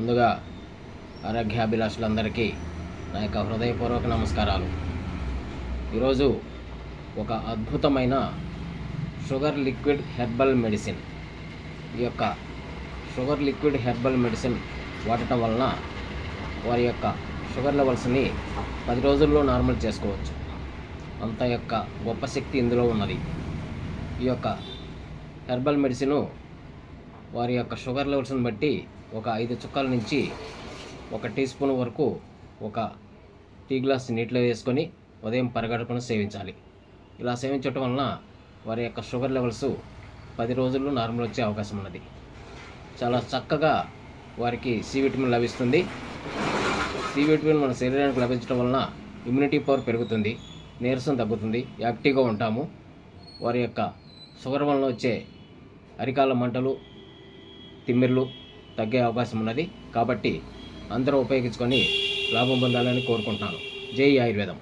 ముందుగా ఆరోగ్యాభిలాషులందరికీ నా యొక్క హృదయపూర్వక నమస్కారాలు. ఈరోజు ఒక అద్భుతమైన షుగర్ లిక్విడ్ హెర్బల్ మెడిసిన్. ఈ యొక్క షుగర్ లిక్విడ్ హెర్బల్ మెడిసిన్ వాడటం వలన వారి యొక్క షుగర్ లెవెల్స్ని పది రోజుల్లో నార్మల్ చేసుకోవచ్చు. అంత యొక్క గొప్ప శక్తి ఇందులో ఉన్నది. ఈ యొక్క హెర్బల్ మెడిసిను వారి యొక్క షుగర్ లెవెల్స్ని బట్టి ఒక ఐదు చుక్కల నుంచి ఒక టీ స్పూన్ వరకు ఒక టీ గ్లాస్ నీటిలో వేసుకొని ఉదయం పరగడుపున సేవించాలి. ఇలా సేవించటం వలన వారి యొక్క షుగర్ లెవెల్స్ పది రోజుల్లో నార్మల్ వచ్చే అవకాశం ఉన్నది. చాలా చక్కగా వారికి సి విటమిన్ లభిస్తుంది. సి విటమిన్ మన శరీరానికి లభించడం వలన ఇమ్యూనిటీ పవర్ పెరుగుతుంది నీరసం తగ్గుతుంది యాక్టివ్గా ఉంటాము. వారి యొక్క షుగర్ వలన వచ్చే అరికాల మంటలు తిమ్మిర్లు తగ్గే అవకాశం ఉన్నది. కాబట్టి అందరూ ఉపయోగించుకొని లాభం పొందాలని కోరుకుంటున్నాను. జై ఆయుర్వేదం.